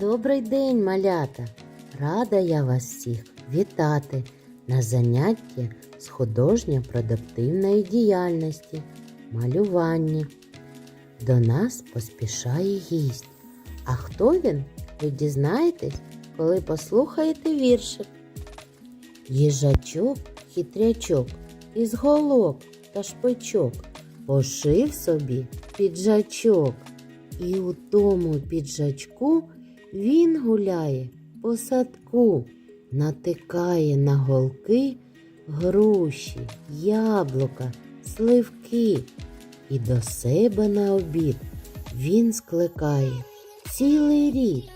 Добрий день, малята! Рада я вас всіх вітати на занятті з художньо-продуктивної діяльності, малювання. До нас поспішає гість. А хто він? Ви дізнаєтесь, коли послухаєте віршик. Їжачок, хитрячок, із голок та шпичок пошив собі піджачок. І у тому піджачку він гуляє по садку, натикає на голки груші, яблука, сливки. І до себе на обід він скликає цілий рід.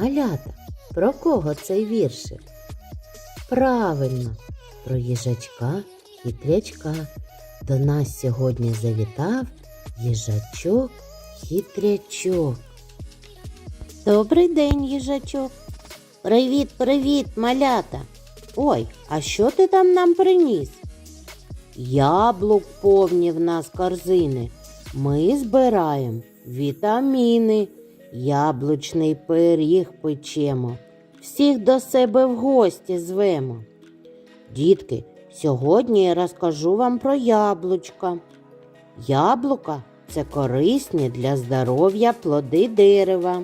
Малята, про кого цей віршик? Правильно, про їжачка хитрячка. До нас сьогодні завітав їжачок хитрячок. Добрий день, їжачок. Привіт, привіт, малята. Ой, а що ти там нам приніс? Яблук повні в нас корзини. Ми збираємо вітаміни, яблучний пиріг печемо, всіх до себе в гості звемо. Дітки, сьогодні я розкажу вам про яблучка. Яблука це корисні для здоров'я плоди дерева.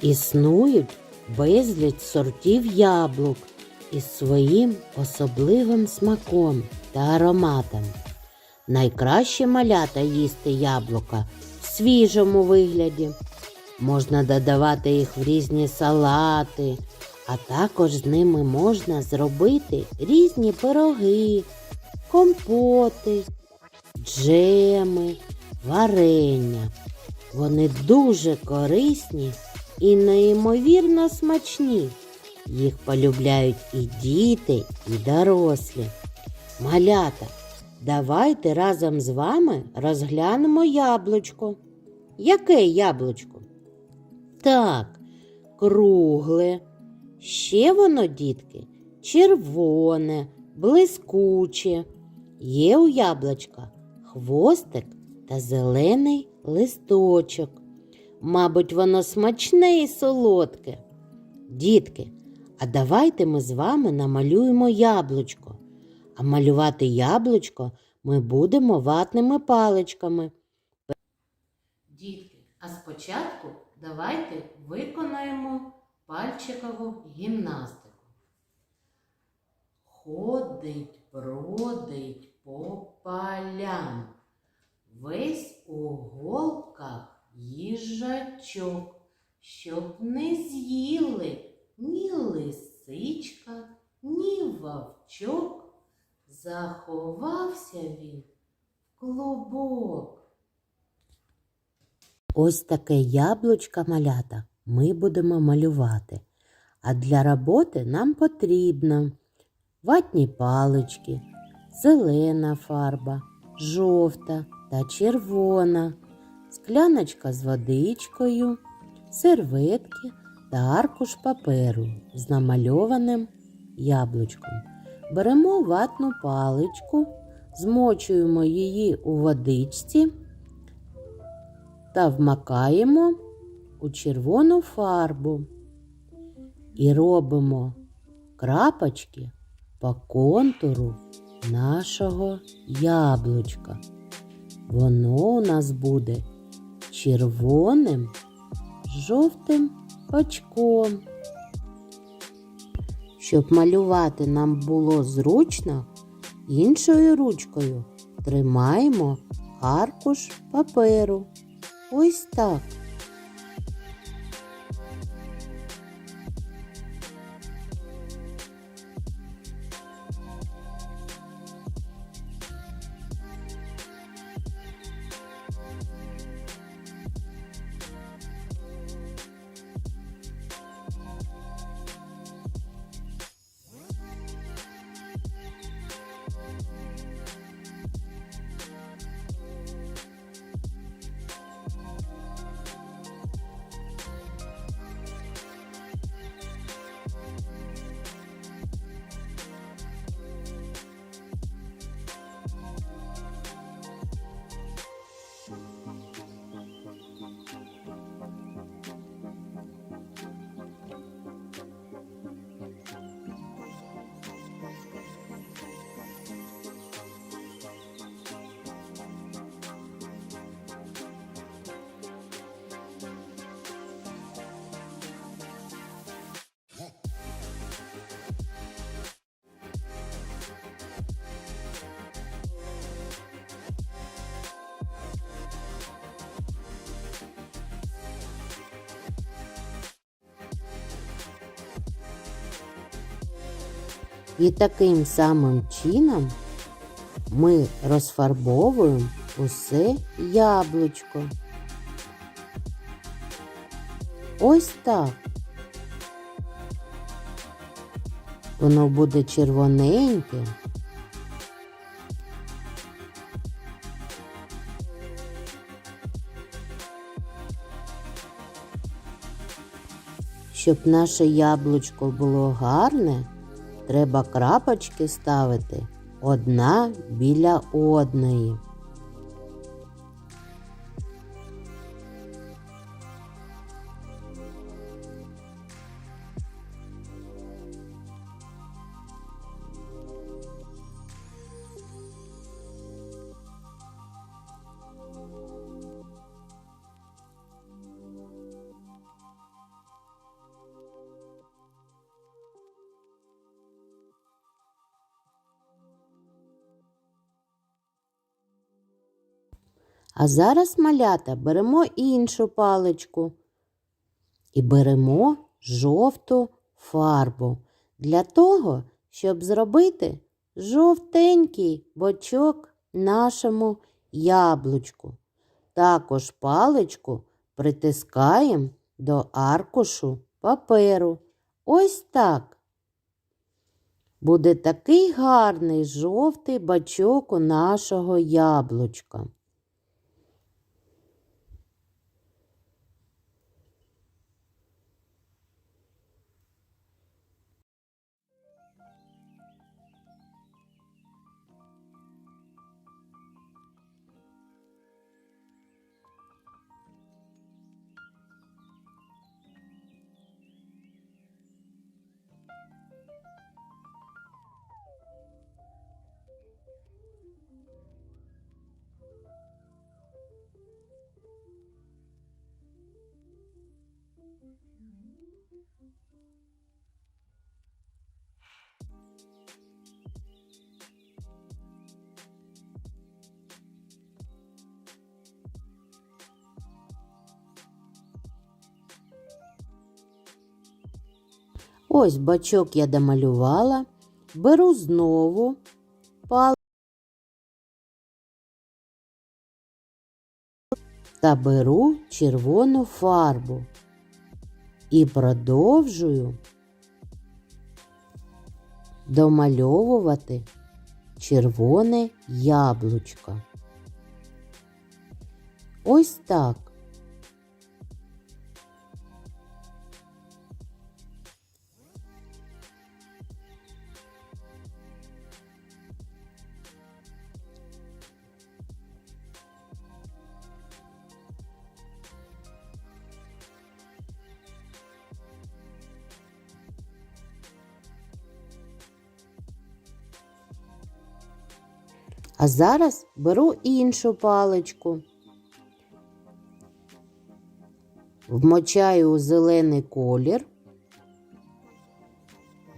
Існують безліч сортів яблук із своїм особливим смаком та ароматом. Найкраще малята їсти яблука в свіжому вигляді. Можна додавати їх в різні салати, а також з ними можна зробити різні пироги, компоти, джеми, варення. Вони дуже корисні і неймовірно смачні. Їх полюбляють і діти, і дорослі. Малята, давайте разом з вами розглянемо яблучко. Яке яблучко? Так, кругле. Ще воно, дітки, червоне, блискуче. Є у яблучка хвостик та зелений листочок. Мабуть, воно смачне і солодке. Дітки, а давайте ми з вами намалюємо яблучко. А малювати яблучко ми будемо ватними паличками. Дітки, а спочатку давайте виконаємо пальчикову гімнастику. Ходить, бродить по полям, весь у голках їжачок, щоб не з'їли ні лисичка, ні вовчок. Заховався він в клубок. Ось таке яблучко малята ми будемо малювати. А для роботи нам потрібно ватні палички, зелена фарба, жовта та червона, скляночка з водичкою, серветки та аркуш паперу з намальованим яблучком. Беремо ватну паличку, змочуємо її у водичці та вмакаємо у червону фарбу і робимо крапочки по контуру нашого яблучка. Воно у нас буде червоним жовтим очком. Щоб малювати нам було зручно, іншою ручкою тримаємо аркуш паперу. Ось так. І таким самим чином ми розфарбовуємо усе яблучко. Ось так. Воно буде червоненьке. Щоб наше яблучко було гарне, треба крапочки ставити одна біля одної. А зараз, малята, беремо іншу паличку і беремо жовту фарбу для того, щоб зробити жовтенький бочок нашому яблучку. Також паличку притискаємо до аркушу паперу. Ось так. Буде такий гарний жовтий бачок у нашого яблучка. Ось бачок я домалювала, беру знову пал та беру червону фарбу і продовжую домальовувати червоне яблучко. Ось так. А зараз беру іншу паличку, вмочаю у зелений колір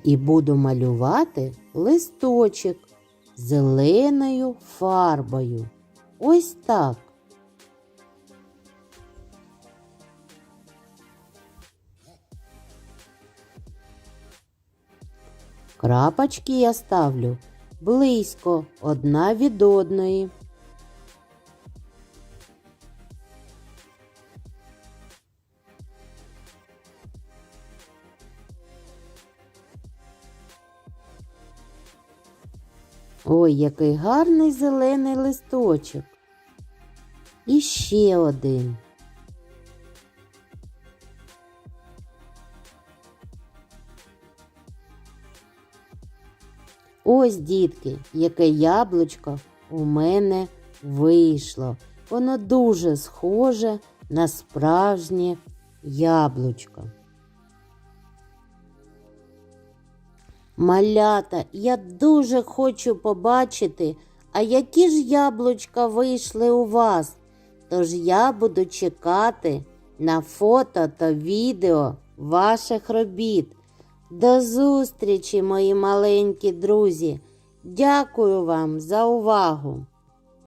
і буду малювати листочок зеленою фарбою. Ось так. Крапочки я ставлю близько одна від одної. Ой, який гарний зелений листочок. І ще один. Ось, дітки, яке яблучко у мене вийшло. Воно дуже схоже на справжнє яблучко. Малята, я дуже хочу побачити, а які ж яблучка вийшли у вас. Тож я буду чекати на фото та відео ваших робіт. До зустрічі, мої маленькі друзі. Дякую вам за увагу!